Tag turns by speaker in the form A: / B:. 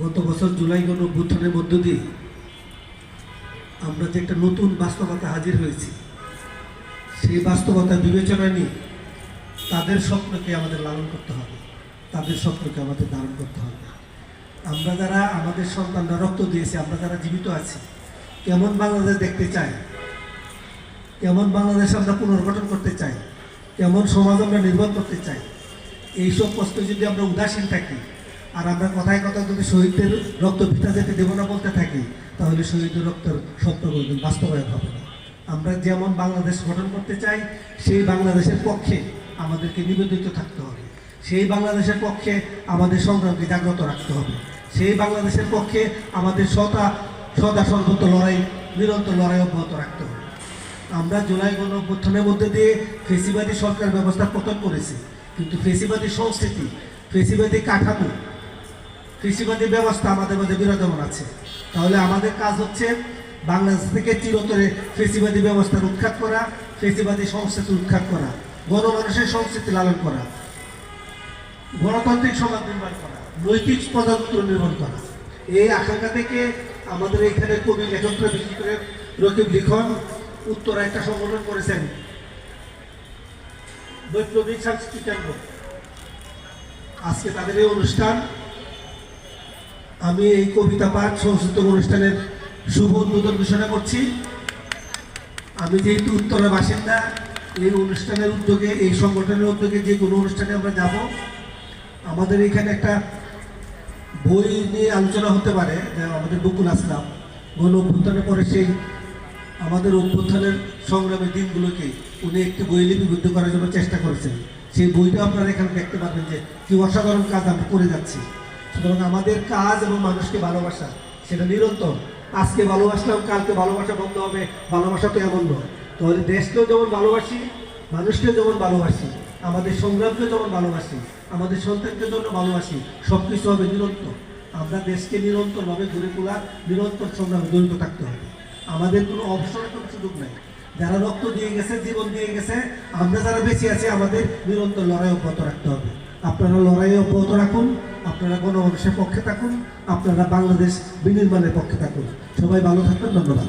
A: গত বছর জুলাই গণ অভ্যুত্থানের মধ্য দিয়ে আমরা যে একটা নতুন বাস্তবতা হাজির হয়েছি, সেই বাস্তবতা বিবেচনা নিয়ে তাদের স্বপ্নকে আমাদের লালন করতে হবে, তাদের স্বপ্নকে আমাদের ধারণ করতে হবে। আমরা যারা আমাদের সন্তানরা রক্ত দিয়েছি, আমরা যারা জীবিত আছি, কেমন বাংলাদেশ দেখতে চাই? কেমন বাংলাদেশ আমরা পুনর্গঠন করতে চাই? কেমন সমাজ আমরা নির্মাণ করতে চাই? এইসব প্রশ্নে যদি আমরা উদাসীন থাকি আর আমরা কথায় কথায় যদি শহীদদের রক্ত ভিটা যেতে দেব না বলতে থাকি, তাহলে শহীদের রক্তের সত্য কিন্তু বাস্তবায়ন হবে না। আমরা যেমন বাংলাদেশ গঠন করতে চাই, সেই বাংলাদেশের পক্ষে আমাদেরকে নিবেদিত থাকতে হবে। সেই বাংলাদেশের পক্ষে আমাদের সংগ্রামকে জাগ্রত রাখতে হবে। সেই বাংলাদেশের পক্ষে আমাদের সদা সদা সর্বত লড়াই, নিরন্তর লড়াই অব্যাহত রাখতে হবে। আমরা জুলাই গণ অভ্যুত্থানের মধ্যে দিয়ে ফেসিবাদী সরকার ব্যবস্থা পতন করেছি। কিন্তু ফেসিবাদী সংস্কৃতি, ফেসিবাদী কাঠামো কৃষিবাদী ব্যবস্থা আমাদের মধ্যে বিরাজমান আছে। তাহলে আমাদের কাজ হচ্ছে বাংলাদেশ থেকে চিরতরে ফেসিবাদী ব্যবস্থার উৎখাত করা ফেসিবাদী সংস্কৃতি উৎখাত করা, গণমানুষের সংস্কৃতি লালন করা, গণতান্ত্রিক সমাজ নির্মাণ করা, নৈতিক প্রজাতন্ত্র নির্মাণ করা। এই আকাঙ্ক্ষা থেকে আমাদের এখানে কবি লেখকরা বিশেষ করে রকিব লিখন উত্তরা একটা সংগঠন করেছেন। বৈপ্লবিক সাংস্কৃতিক কেন্দ্র। আজকে তাদের এই অনুষ্ঠান আমি এই কবিতা পাঠ সংস্কৃত অনুষ্ঠানের শুভ উদ্বোধন ঘোষণা করছি। আমি যেহেতু উত্তরের বাসিন্দা, এই অনুষ্ঠানের উদ্যোগে, এই সংগঠনের উদ্যোগে যে কোনো অনুষ্ঠানে আমরা যাব। আমাদের এখানে একটা বই নিয়ে আলোচনা হতে পারে আমাদের বকুল আসলাম। গণ অভ্যুত্থানের পরে সেই আমাদের অভ্যুত্থানের সংগ্রামের দিনগুলোকে উনি একটি বই লিপিবদ্ধ করার জন্য চেষ্টা করেছেন। সেই বইটা আপনারা এখানে দেখতে পাবেন যে কি অসাধারণ কাজ আমরা করে যাচ্ছি। সুতরাং আমাদের কাজ এবং মানুষকে ভালোবাসা, সেটা নিরন্তর। আজকে ভালোবাসলাম, কালকে ভালোবাসা বন্ধ হবে, ভালোবাসা তো এমন নয়। তাহলে দেশকেও যেমন ভালোবাসি, মানুষকেও যেমন ভালোবাসি, আমাদের সংগ্রামকেও যেমন ভালোবাসি, আমাদের সন্তানকে জন্য ভালোবাসি সব কিছু হবে নিরন্তর। আমরা দেশকে নিরন্তরভাবে গড়ে তোলার নিরন্তর সংগ্রামে জড়িত থাকতে হবে। আমাদের কোনো অবসরের কোনো সুযোগ নাই। যারা রক্ত দিয়ে গেছে, জীবন দিয়ে গেছে, আমরা যারা বেঁচে আছি, আমাদের নিরন্তর লড়াই অব্যাহত রাখতে হবে। আপনারা লড়াই অব্যাহত রাখুন, আপনারা গণমানুষের পক্ষে থাকুন, আপনারা বাংলাদেশ বিনির্মাণের পক্ষে থাকুন। সবাই ভালো থাকবেন, ধন্যবাদ।